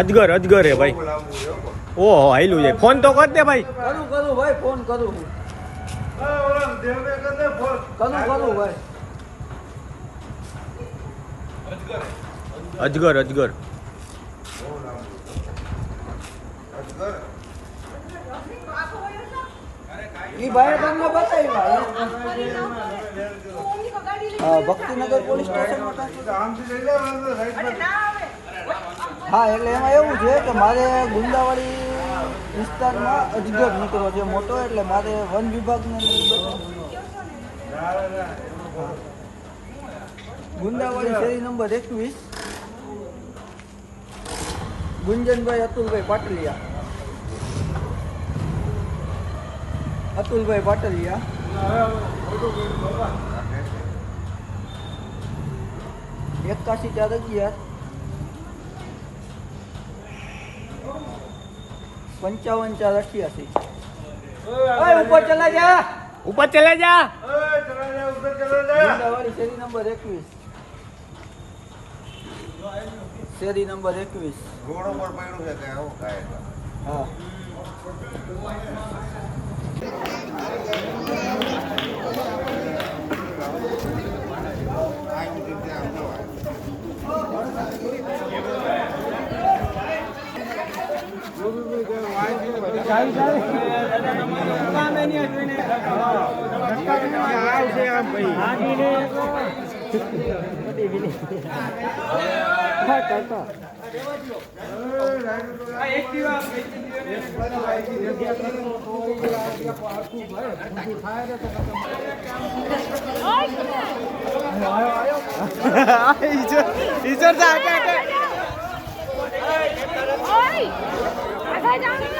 અજગર અજગર હે ભાઈ. ઓહો હાઈલું છે. ફોન તો કર દે ભાઈ. કરું કરું ભાઈ ફોન કરું કરું કરું ભાઈ. અજગર અજગર. ઈ ભાઈ તમને બતાવ્યા હા ભક્તિનગર પોલીસ સ્ટેશનમાં હા, એટલે એમાં એવું છે કે મારે ગુંદાવાડી વિસ્તારમાં અજગર નીકળ્યો છે, મોટો, એટલે મારે વન વિભાગને ગુંદાવાડી શેરી નંબર એકવીસ. ગુંજનભાઈ અતુલભાઈ પાટલિયા. અતુલભાઈ પાટલિયા. એકાશી ચાર અગિયાર. પંચાવન ચાર અઠ્યાસી. ઉપર ચલા જા. ઉપર ચલા જા. શેરી નંબર એકવીસ. શેરી નંબર એકવીસ. હા. Ôi! Ôi! Ôi! Ôi!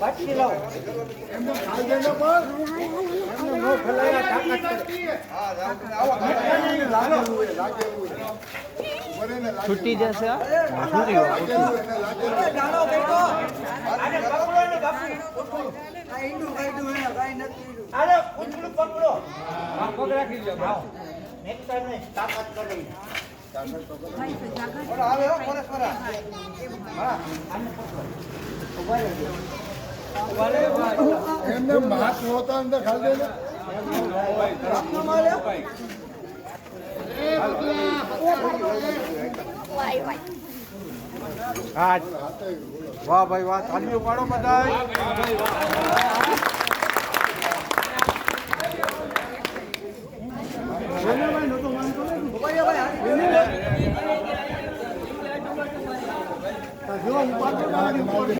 પાછી લાવો. છૂટી જશે છૂટી ડાળો બેઠો આને પકડો ને બાપુ આ ઈંડું કાઢ્યું હે? કાઈ નથી અરે ઉંચલું પકડો. આ પગ રાખી લો આવો નેક્સ્ટ ટાઈમ ને તાકાત કરી. ઓલો આવે હો ફોરેસ્ટવાળા હા. આને પકડો ઊભા રહેજો. એમને માસ્ક નહોતા અંદર ખાલી. વાહ ભાઈ વાહ. તાલીઓ પાડો બધા ભાઈ